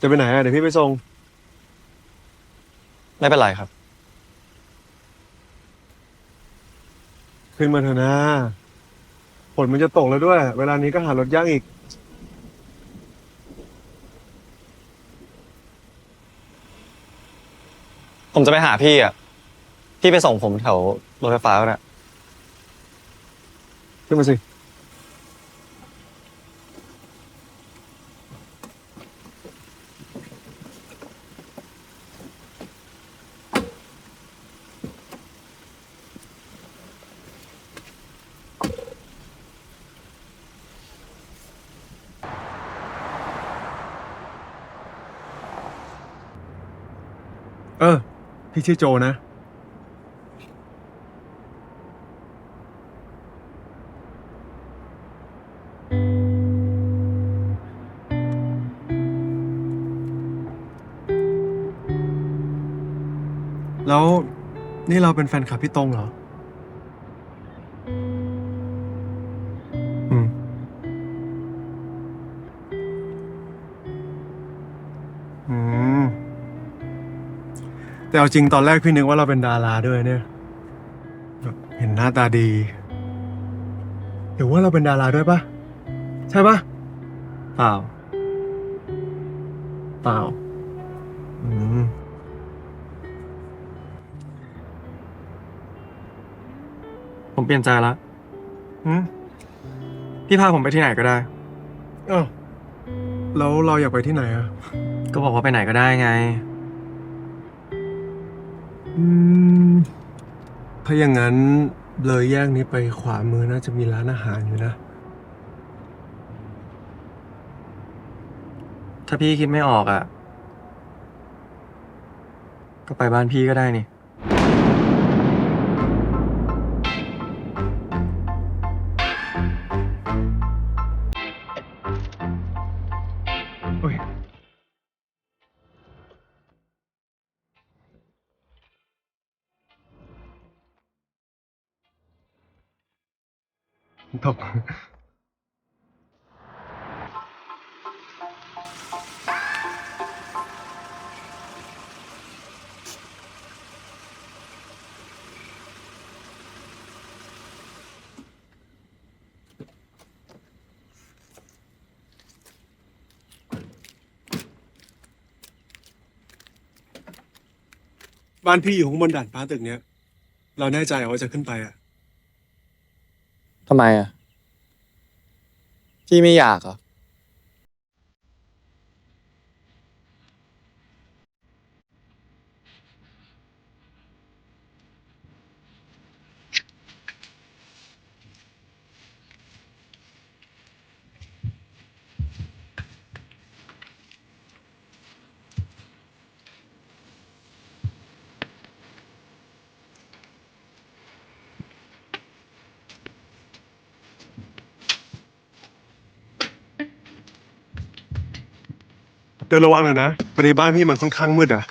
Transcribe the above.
จะไปไหนอะเดี๋ยวพี่ไปส่ง ไม่เป็นไรครับ ขึ้นมาเถอะนะฝนมันจะตกแล้วด้วย เวลานี้ก็หารถยากอีก ผมจะไปหาพี่อะ พี่ไปส่งผมแถวรถไฟฟ้าก็ได้ขึ้นมาสิ ออ พี่ชื่อโจนะ แล้วนี่เราเป็นแฟนคลับพี่ตรงเหรอ แต่เอาจริงตอนแรกพี่นึกว่าเราเป็นดาราด้วยเนี่ยแบบเห็นหน้าตาดีหรือว่าเราเป็นดาราด้วยปะใช่ปะเปล่า เปล่า อืมผมเปลี่ยนใจแล้วอืมพี่พาผมไปที่ไหนก็ได้อ้าวแล้วเราอยากไปที่ไหนอะก็บอกว่าไปไหนก็ได้ไง อืมถ้าอย่างนั้นเลยแยกนี้ไปขวามือน่าจะมีร้านอาหารอยู่นะ ถ้าพี่คิดไม่ออกอะ ก็ไปบ้านพี่ก็ได้นี่ ตกบ้านพี่อยู่ข้างบนด่านฟ้าตึกเนี้ย เราแน่ใจเหรอว่าจะขึ้นไปอะ ทำไมอะ พี่ไม่อยากเหรอ เดินระวังหน่อยนะไปในบ้านพี่มันค่อนข้างมืดอะ